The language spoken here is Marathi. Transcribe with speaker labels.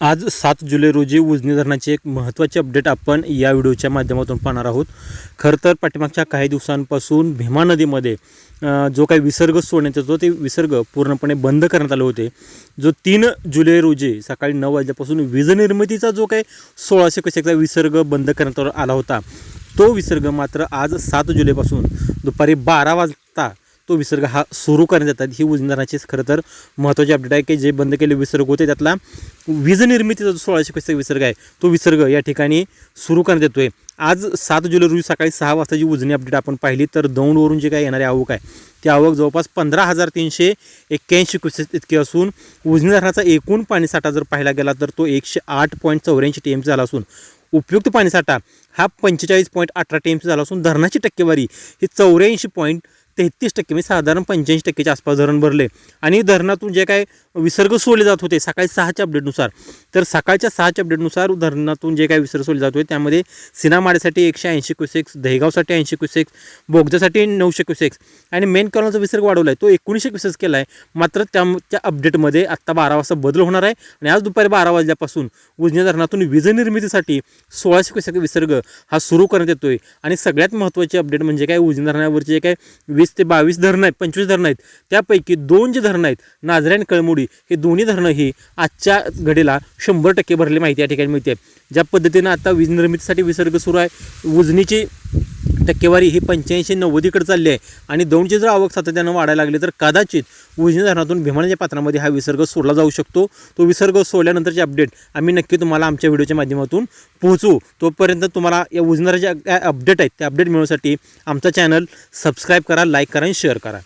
Speaker 1: आज सात जुलै रोजी उजनी धरणाची एक महत्त्वाची अपडेट आपण या व्हिडिओच्या माध्यमातून पाहणार आहोत. खरं तर पाठीमागच्या काही दिवसांपासून भीमा नदीमध्ये जो काही विसर्ग सोडण्यात येतो ते विसर्ग पूर्णपणे बंद करण्यात आले होते. जो तीन जुलै रोजी सकाळी नऊ वाजल्यापासून वीज निर्मितीचा जो काही सोळाशे कशाचा विसर्ग बंद करण्यात आला होता तो विसर्ग मात्र आज सात जुलैपासून दुपारी बारा वाज तो विसर्ग हा सुरू करण्यात येतात. ही उजनीधरणाचीच खरं तर महत्त्वाची अपडेट आहे की जे बंद केले विसर्ग होते त्यातला वीज निर्मितीचा जो सोळाशे पैसे विसर्ग आहे तो विसर्ग या ठिकाणी सुरू करण्यात येतो आहे आज सात जुलै रोजी सकाळी सहा वाजताची उजनी अपडेट आपण पाहिली तर दौंडवरून जे काय येणारी आवक आहे ती आवक जवळपास पंधरा हजार तीनशे एक्क्याऐंशी क्युसेस इतकी असून उजनी धरणाचा एकूण पाणीसाठा जर पाहिला गेला तर तो एकशे आठ पॉईंट चौऱ्याऐंशी टी एम झाला असून उपयुक्त पाणीसाठा हा पंचेचाळीस पॉईंट अठरा टी एम झाला असून धरणाची टक्केवारी ही चौऱ्याऐंशी पॉईंट तेहतीस टक्के म्हणजे साधारण पंच्याऐंशी टक्केच्या आसपास धरण भरले. आणि धरणातून जे काय विसर्ग सोडले जात होते सकाळी सहाच्या अपडेटनुसार तर सकाळच्या सहाच्या अपडेटनुसार धरणातून जे काय विसर्ग सोडले जात होते त्यामध्ये सिनामाडेसाठी एकशे ऐंशी क्युसेक्स दहेगावसाठी ऐंशी क्युसेक्स बोगद्यासाठी नऊशे क्युसेक्स आणि मेन कॉलमचा विसर्ग वाढवला आहे तो एकोणीसशे क्युसेक्स केला आहे मात्र त्या त्या अपडेटमध्ये आत्ता बारा वाजता बदल होणार आहे आणि आज दुपारी बारा वाजल्यापासून उजनी धरणातून वीज निर्मितीसाठी सोळाशे क्युसेक विसर्ग हा सुरू करण्यात येतो आहे आणि सगळ्यात महत्त्वाची अपडेट म्हणजे काय? उजनी धरणावरचे जे काय वीस ते बावीस धरणं आहेत पंचवीस धरणं आहेत त्यापैकी दोन जे धरणं आहेत नाझरे आणि कळमुडी हे दोन्ही धरणं ही आजच्या घडीला शंभर टक्के भरली माहिती या ठिकाणी मिळते. ज्या पद्धतीनं आता वीज निर्मितीसाठी विसर्ग सुरू आहे उजनीची टक्केवारी ही पंच्याऐंशी नव्वदीकडे चालली आहे आणि दोनची जर आवक सातत्यानं वाढायला लागली तर कदाचित उजनी धरणातून भीमानाच्या पात्रामध्ये हा विसर्ग सोडला जाऊ शकतो. तो विसर्ग सोडल्यानंतरचे अपडेट आम्ही नक्की तुम्हाला आमच्या व्हिडिओच्या माध्यमातून पोहोचू तोपर्यंत तुम्हाला या उजनाच्या अपडेट आहेत त्या अपडेट मिळवण्यासाठी आमचा चॅनल सबस्क्राईब करा लाईक करा आणि शेअर करा.